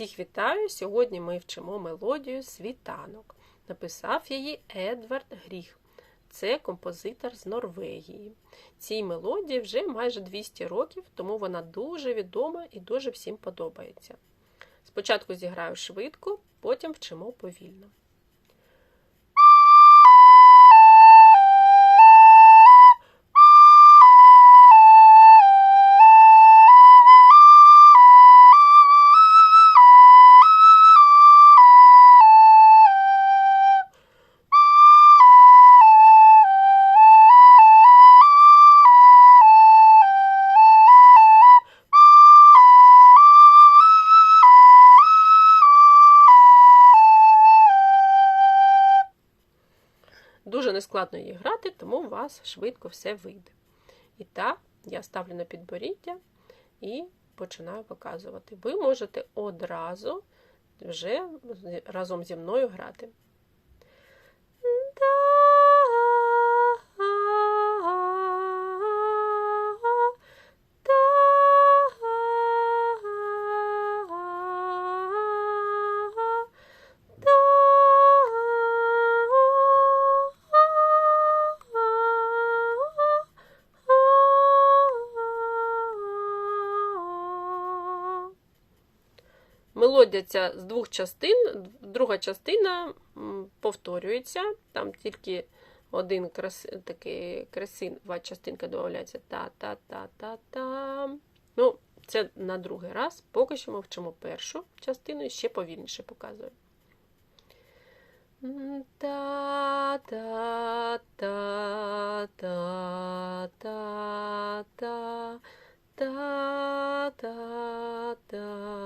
Всіх вітаю! Сьогодні ми вчимо мелодію Світанок. Написав її Едвард Гріх. Це композитор з Норвегії. Цій мелодії вже майже 200 років, тому вона дуже відома і дуже всім подобається. Спочатку зіграю швидко, потім вчимо повільно. Дуже нескладно її грати, тому у вас швидко все вийде. І так, я ставлю на підборіддя і починаю показувати. Ви можете одразу вже разом зі мною грати. Мелодія з двох частин, друга частина повторюється, там тільки один крас... такий красива частинка додається та-та-та-та-та. Ну, це на другий раз. Поки що ми вчимо першу частину і ще повільніше показую. Та-та-та-та-та-та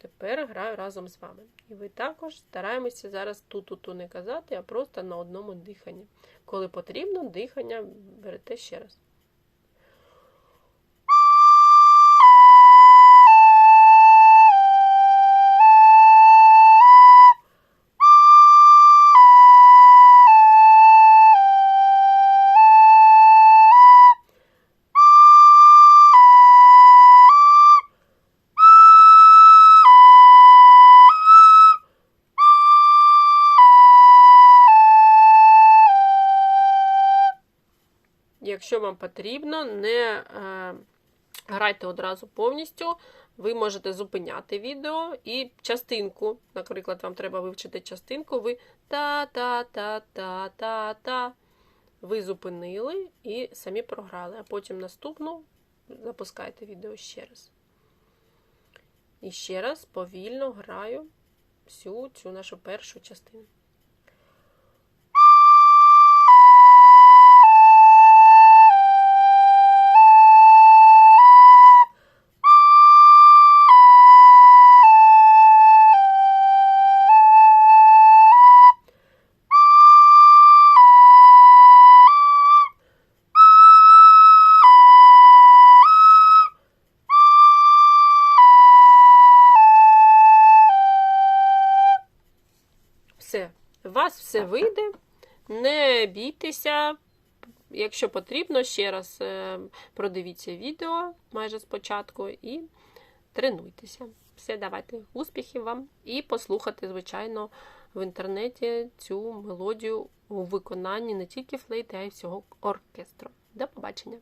Тепер граю разом з вами. І ви також стараємося зараз ту-ту-ту не казати, а просто на одному диханні. Коли потрібно, дихання берете ще раз. Якщо вам потрібно, не е, грайте одразу повністю, ви можете зупиняти відео і частинку, наприклад, вам треба вивчити частинку, ви та-та-та-та-та-та. Ви зупинили і самі програли, а потім наступну запускайте відео ще раз. І ще раз повільно граю всю цю нашу першу частину. Все, у вас все вийде, не бійтеся. Якщо потрібно, ще раз е, продивіться відео майже спочатку і тренуйтеся. Все, давайте, успіхів вам! І послухати, звичайно, в інтернеті цю мелодію у виконанні не тільки флейти, а й всього оркестру. До побачення!